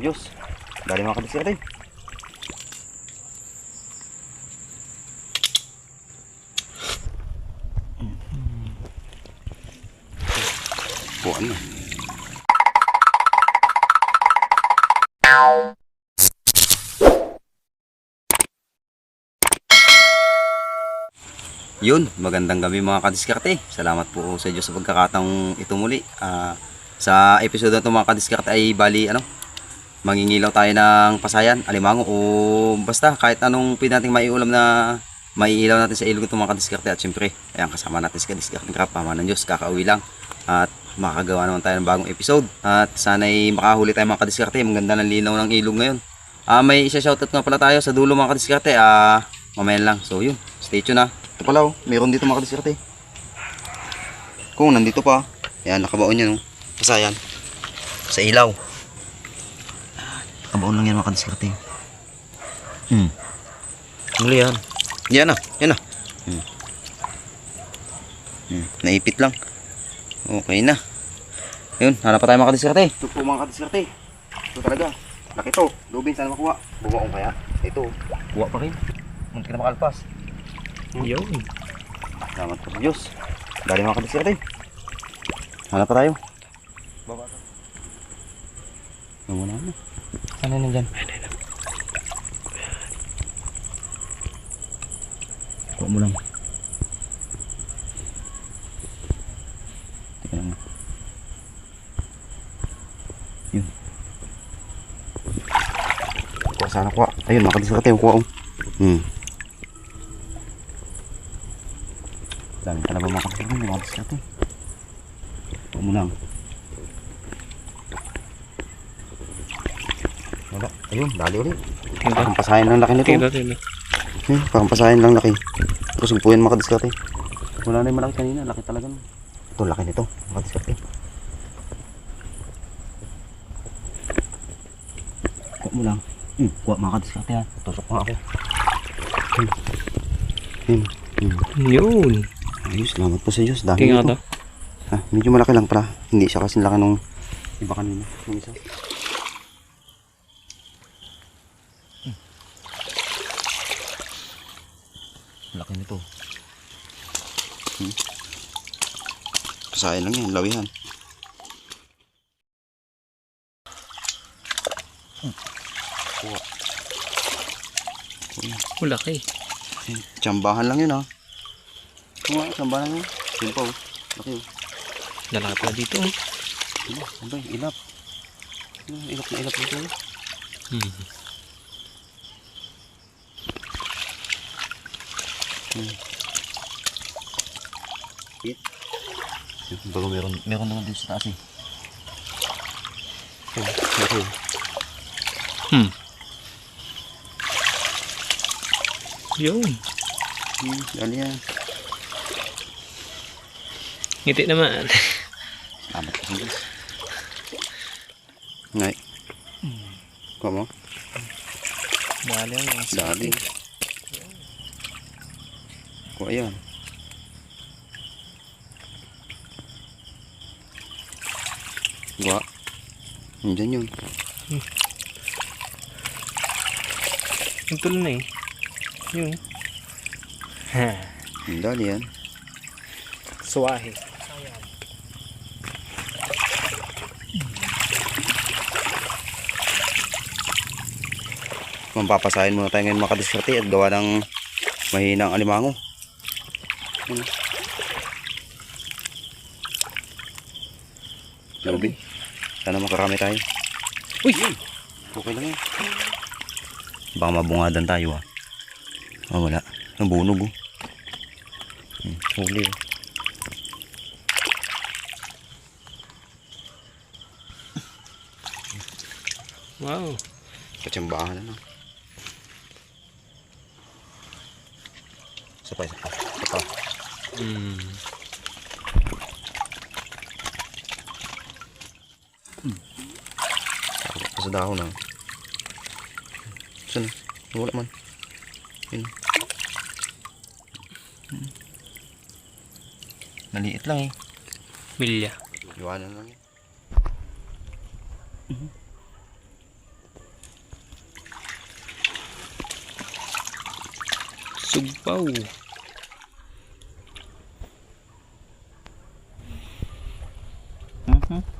Diyos. Dali mga kadiskarte. Buwan na. Yun, magandang gabi mga kadiskarte. Salamat po sa Diyos sa pagkakataong ito muli. Ah, sa episode na ito mga kadiskarte ay bali ano, mangingilaw tayo ng pasayan, alimango o basta kahit anong pwede nating maiulam na maiilaw natin sa ilog ito mga kadiskarte. At syempre ayan kasama natin si kadiskarte crap pama ng Diyos kakauwi lang. At makakagawa naman tayo ng bagong episode. At sana'y makahuli tayo mga kadiskarte. Maganda ng linaw ng ilog ngayon. Ah may isa shoutout nga pala tayo sa dulo mga kadiskarte. Ah mamaya lang. So yun. Stay tuned na ito pala oh. Meron dito mga kadiskarte. Kung nandito pa ayan nakabaon yan oh. Pasayan. Sa ilaw Kabaon lang yan mga kadiskarte. Hmm. Muli yan. Yan na. Yan na. Hmm. Hmm. Naipit lang. Okay na. Yun. Hanap pa tayo mga kadiskarte. Ito po mga kadiskarte. Ito talaga. Laki to. Lubin sana makuha. Bumaong kaya. Ito. Kuha pa rin. Muntik na makalpas. Yun. Salamat po sa Diyos. Dali mga kadiskarte. Hanap pa tayo. Baba ka. Wala na. Ano na dyan? Kuha mo lang. Teka lang. Yun. Kuha sana kuha. Ayun, makadiskarte yung kuha. oh. Hmm. Dami talaga makadiskarte. Makadiskarte. Kuha mo lang. Wala. Ayun, dali ulit. Tingnan. Parang pasahin lang laki nito. Tingnan, tingnan. Hmm, parang pasahin lang laki. Tapos sugpuin makadiskarte. Wala na yung malaki kanina. Laki talaga. Ito, laki nito. Makadiskarte. Kuha mo lang. Hmm, kuha makadiskarte ha. Tusok nga ako. Hmm. Hmm. Hmm. Yun. Ayos, salamat po sa Diyos. Dami Tingnan nito. to. Ha, medyo malaki lang pala. Hindi siya kasi laki nung iba kanina. Yung isa. Laki nito. Hmm. Pasahin lang yan, lawihan. Hmm. Kuha. Malaki. Ayun, Tsambahan lang yun ha. Kuha, tsambahan lang yun. Yun pa oh. Laki oh. Lalaki pala dito. oh. Ano, ilap. Ano, ilap na ilap dito. oh. Hmm. Hit. Bago meron, meron naman dito sa taas eh. Oh, oh. Hmm. Yun. Hmm, dali yan. Ngiti naman. Salamat Diyos. Ngay. Kuha mo? Dali ang Dali. Kuha yan. Kuha. Nandiyan yun. Yung tulo na eh. Yun. Ha. Ang dali yan. Suwahe. Mapapasahin muna tayo ngayon makadiskarte at gawa ng mahinang alimango. Ano? Lubi. Sana makarami tayo. Uy! Okay lang yan. Baka mabungadan tayo ah. Ah, wala. Nabunog oh. Hmm, huli oh. Wow. Katsambahan na. Isa pa, isa Hmm. Hmm. Sa dahon na. Saan na? Wala man. Yun. Hmm. Maliit lang eh. Milya. Iwanan lang eh. Mm-hmm.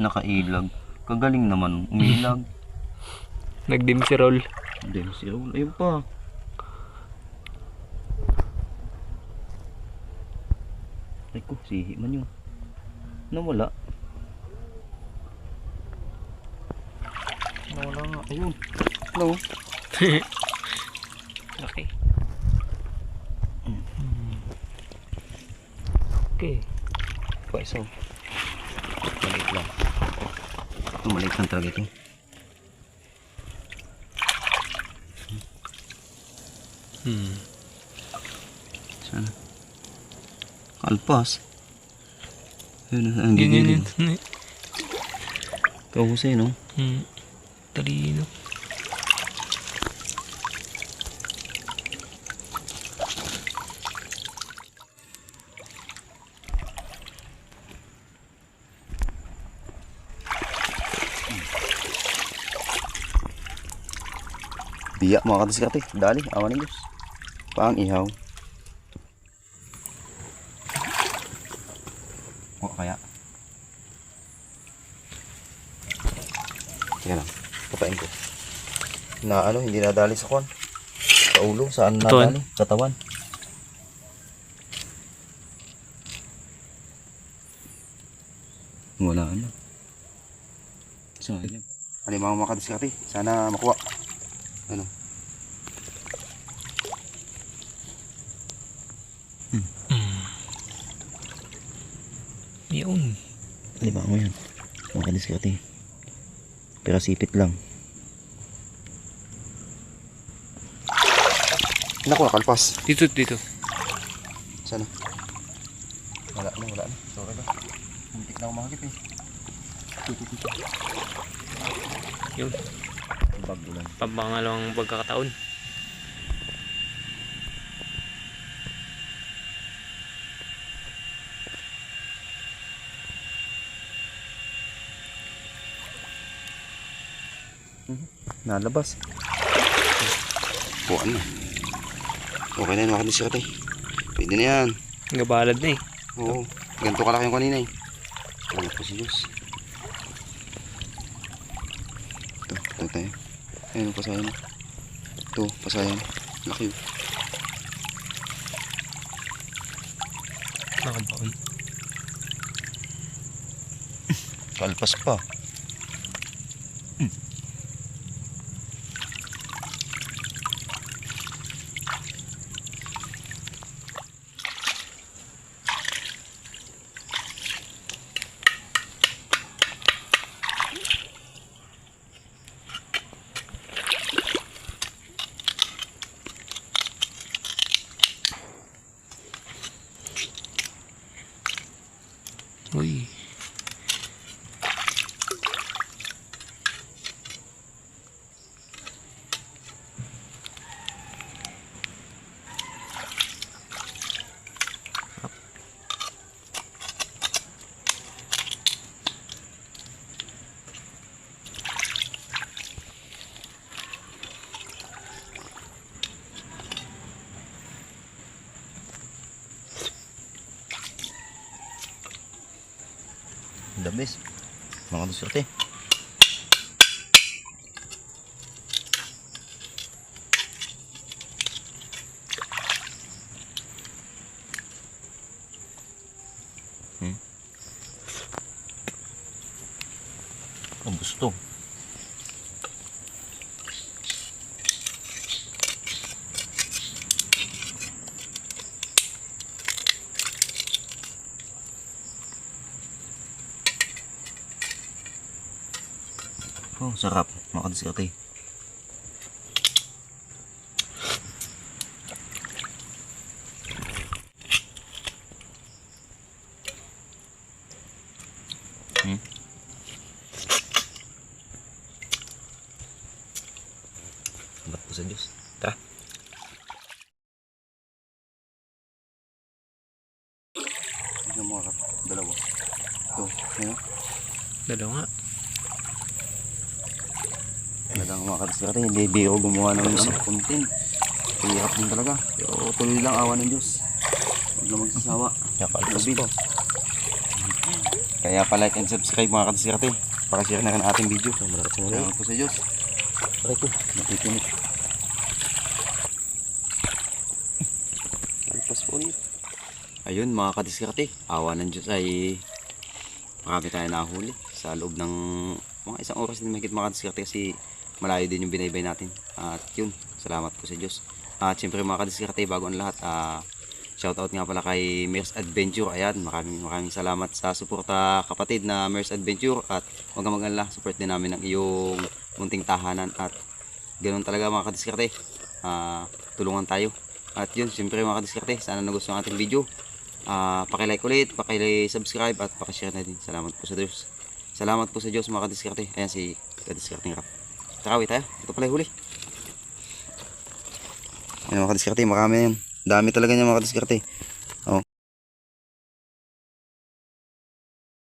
Nakailag. Kagaling naman. Umilag. Nagdimsirol. Hindi, si Raul. Ayun pa. Ay ko, sihi man yun. Nawala. Nawala nga. Ayun. No. Okay. Okay. Pa isa. Maliit lang. Ito, maliit lang talaga ito. Hmm. Sana. Kalpas. Ayun, ang Yun, yun, yun. gigilid. Kahusay, no? Hmm. Talino. Biya mga kadiskarte. Dali, awan ng Diyos. Paang ihaw. O kaya. Teka lang. Papain ko. Na ano, hindi nadali sa kwan. Sa ulo, saan Katawan. nadali? Katawan. Wala ano. Sayang. Halimbawa mga kadiskarte. Sana makuha. Ano? Hmm. Yun. Halimbawa mo yan. Mga kadiskarte. Pero sipit lang. Naku, nakalpas. Dito, dito. Sana? Wala na, wala na. Sorry ba? Muntik na ako makakit eh. Yun. Bago lang. Pampangalawang pagkakataon. Nalabas. Buwan na. Okay na yun, mga kadiskarte. Pwede na yan. Gabalad na eh. Oo. Ganito kalaki yung kanina eh. Wala po si Diyos. Ito, ito tayo. Ayun, pasayan. Ito, pasayan. Laki oh. Nakabaon. Kalpas pa. Uy. The best. Mga kadiskarte. Hmm. Ang gusto. Oh, sarap. Mga kadiskarte. Hmm? Ba't po sa Diyos? Tara. Kap. Ito. Dalawa kadiskarte, hindi biro gumawa ng isang content. Hirap din talaga. Pero tuloy lang awa ng Diyos. Huwag na magsasawa. Nakalabas po. Kaya pa like and subscribe mga kadiskarte. Pakashare na rin ating video. Salamat po sa Diyos. Aray ko. Nakikinig. Alpas po ulit. Ayun mga kadiskarte. Awa ng Diyos ay marami tayo nahuli sa loob ng mga isang oras din mahigit mga kadiskarte kasi malayo din yung binaybay natin. At yun, salamat po sa Diyos. At syempre mga kadiskarte, bago ang lahat, ah, shoutout nga pala kay Mers Adventure. Ayan, maraming maraming salamat sa suporta kapatid na Mers Adventure. At huwag kang mag-alala, support din namin ang iyong munting tahanan. At ganun talaga mga kadiskarte. Ah, tulungan tayo. At yun, syempre mga kadiskarte, sana nagustuhan ang ating video. Ah, paki-like ulit, paki-subscribe at paki-share na din. Salamat po sa Diyos. Salamat po sa Diyos mga kadiskarte. Ayan si kadiskarting rap. Tarawi tayo. Ito pala yung huli. Ayan mga kadiskarte, marami yan. Dami talaga niya mga kadiskarte.